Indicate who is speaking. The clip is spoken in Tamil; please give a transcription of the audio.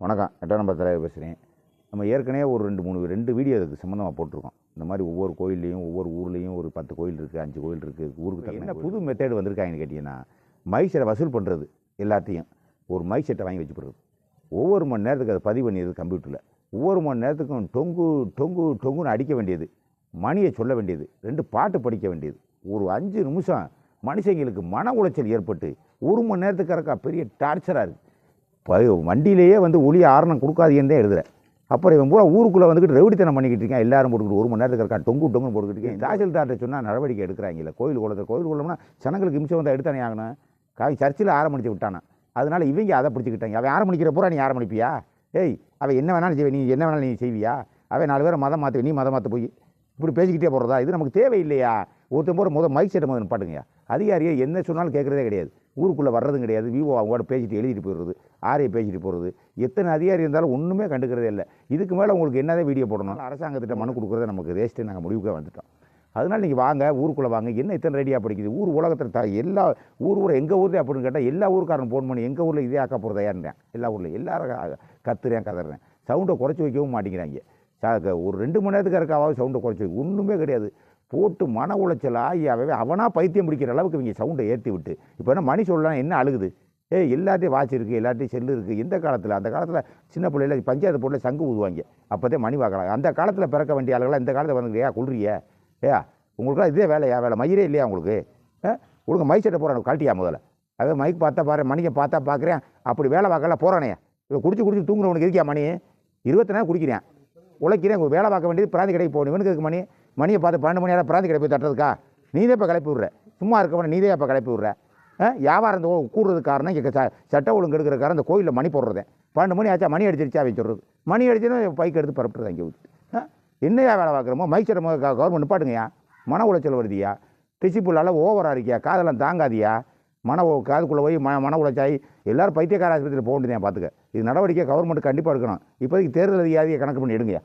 Speaker 1: வணக்கம். எட்டாம் நம்பர் தலைவர் பேசுகிறேன் நம்ம ஏற்கனவே ஒரு ரெண்டு மூணு ரெண்டு வீடியோ அதுக்கு சம்மந்தமாக போட்டிருக்கோம். இந்த மாதிரி ஒவ்வொரு கோயில்லையும் ஒவ்வொரு ஊர்லேயும் ஒரு பத்து கோயில் இருக்குது அஞ்சு கோயில் இருக்குது ஊருக்கு தகுந்த என்ன புது மெத்தேடு வந்திருக்காங்கன்னு கேட்டிங்கன்னா மைசெட்டை வசூல் பண்ணுறது எல்லாத்தையும் ஒரு மைக் செட்டை வாங்கி வச்சு போடுறது ஒவ்வொரு மணி நேரத்துக்கு அதை பதிவு பண்ணிடுது கம்ப்யூட்டரில். ஒவ்வொரு மணி நேரத்துக்கும் டொங்கு டொங்கு டொங்குன்னு அடிக்க வேண்டியது மணியை சொல்ல வேண்டியது ரெண்டு பாட்டு படிக்க வேண்டியது. ஒரு அஞ்சு நிமிஷம் மனுஷங்களுக்கு மன உளைச்சல் ஏற்பட்டு ஒரு மணி நேரத்துக்கு இருக்கா பெரிய டார்ச்சராக இருக்குது வண்டியிலேயே வந்து ஒளி ஆரணம் கொடுக்காதீங்கன்னு தான் எழுதுறேன். அப்புறம் இவன் பூரா ஊருக்குள்ளே வந்துக்கிட்டு ரெவடித்தனம் பண்ணிக்கிட்டு இருக்கேன். எல்லாரும் போட்டுக்கிட்டு ஒரு மணி நேரத்துக்கு இருக்கா டொங்கு டொங்கு போட்டுக்கிட்டு இருக்கேன். தாசில்தார்ட்ட சொன்னால் நடவடிக்கை எடுக்கிறாங்கல்ல. கோயில் குளத்தில் கோயில் குளம்னா சனங்களுக்கு இம்சம் வந்தால் எடுத்தானே ஆகணும். காய் சர்ச்சில் ஆரம்பிச்சு விட்டானா அதனால் இவங்க அதை பிடிச்சிக்கிட்டாங்க. அவன் ஆரம்பிக்கிற பூரா நீ ஆரம்பிப்பியா ஏய் அவன் என்ன வேணாலும் செய்வே நீ என்ன வேணாலும் நீ செய்வியா? அவன் நாலு பேரை மதம் மாற்று நீ மதம் மாற்ற போய். இப்படி பேசிக்கிட்டே போகிறதா இது நமக்கு தேவையில்லையா? ஒருத்தன் போகிற முதல் மைக் செட்டை முதல் பாட்டுங்கய்யா அதிகாரியை என்ன சொன்னாலும் கேட்குறதே கிடையாது. ஊருக்குள்ளே வர்றதும் கிடையாது. விவோ அவங்களோட பேசிட்டு எழுதிட்டு போயிடுறது ஆரையை பேசிட்டு போகிறது எத்தனை அதிகாரி இருந்தாலும் ஒன்றுமே கண்டுக்கிறதே இல்லை. இதுக்கு மேலே உங்களுக்கு என்னதான் வீடியோ போடணும் அரசாங்கத்திட்ட மனு கொடுக்குறத நமக்கு ரேஸ்ட்டு நாங்கள் முடிவுக்கே வந்துட்டோம். அதனால் நீங்கள் வாங்க ஊருக்குள்ளே வாங்க. என்ன இத்தனை ரெடியாக படிக்குது? ஊர் உலகத்தில் த எல்லா ஊர் ஊரை எங்கள் ஊர்லேயே அப்படின்னு கேட்டால் எல்லா ஊருக்காரன் ஃபோன் பண்ணி எங்கள் ஊரில் இதே ஆக்க போகிறதா இருந்தேன் எல்லா ஊரில் எல்லாரும் கத்துறேன் கதறேன். சவுண்டை குறைச்சி வைக்கவும் மாட்டேங்கிறாங்க. ஒரு ரெண்டு மணி நேரத்துக்கு இருக்காவது சவுண்டை குறைச்சி ஒன்றுமே கிடையாது. போட்டு மன உளைச்சல் ஆகி அவன் அவனாக பைத்தியம் பிடிக்கிற அளவுக்கு இவங்க சவுண்டை ஏற்றி விட்டு. இப்போ என்ன மணி சொல்லலாம் என்ன அழுகுது? ஏ எல்லாத்தையும் வாட்ச் இருக்குது எல்லாத்தையும் செல்லு இருக்குது இந்த காலத்தில்? அந்த காலத்தில் சின்ன பிள்ளையில பஞ்சாயத்து போட்டில் சங்கு ஊதுவாங்க. அப்போதே மணி பார்க்கலாம் அந்த காலத்தில் பிறக்க வேண்டிய ஆளுகளாக இந்த காலத்தில் வந்துக்கிறியா கொள்றியா ஏயா உங்களுக்குலாம் இதே வேலையா வேலை? மயிரே இல்லையா உங்களுக்கு? உங்களுக்கு ஒழுங்கு மைக் செட்டை போகிறான் கழட்டியா முதல்ல? அதே மைக் பார்த்தா பாரு மணியை பார்த்தா பார்க்குறேன் அப்படி வேலை பார்க்கல போகிறானே இவன் குடிச்சு குடிச்சு தூங்குறவனுக்கு இருக்கியா மணி? இருபத்தி நேரம் குடிக்கிறேன். உழைக்கிறேன் வேலை பார்க்க வேண்டியது பிராந்தி கடைக்கு போகணும். இவனுக்கு இருக்கு மணி? மணியை பார்த்து பன்னெண்டு மணி நேரம் பிராந்தி கடை போய் தட்டுறதுக்கா? நீதே இப்போ கிளப்பி விட்ற. சும்மா இருக்கவன நீதே இப்போ கிளப்பி விட்ற. வியாபாரம் இந்த கூடுறது காரணம் இங்கே ச சட்ட ஒழுங்கு எடுக்கிற காரணம் இந்த கோயிலில் மணி போடுறது. பன்னெண்டு மணி ஆச்சா மணி அடிச்சிருச்சா அவன் சொல்கிறது மணி அடிச்சுன்னா பைக் எடுத்து பரப்புறது அங்கே ஊற்றி என்னையா வேலை பார்க்குறோமோ மைச்சரை கவர்மெண்ட் நிப்பாட்டுங்கய்யா. மன உளைச்சல் வருதியா டிசிப்புள்ளால் ஓவராக இருக்கியா? காதெல்லாம் தாங்காதியா? மன காதுக்குள்ளே போய் ம மன உளைச்சாயி எல்லோரும் பைத்தியக்கார ஆஸ்பத்திரியில் போக வேண்டியதான் பார்த்துக்க இது நடவடிக்கை கவர்மெண்ட் கண்டிப்பாக எடுக்கணும். இப்போதைக்கு தேர்தல் அதிகாரியை கணக்கு பண்ணி எடுங்கய்யா.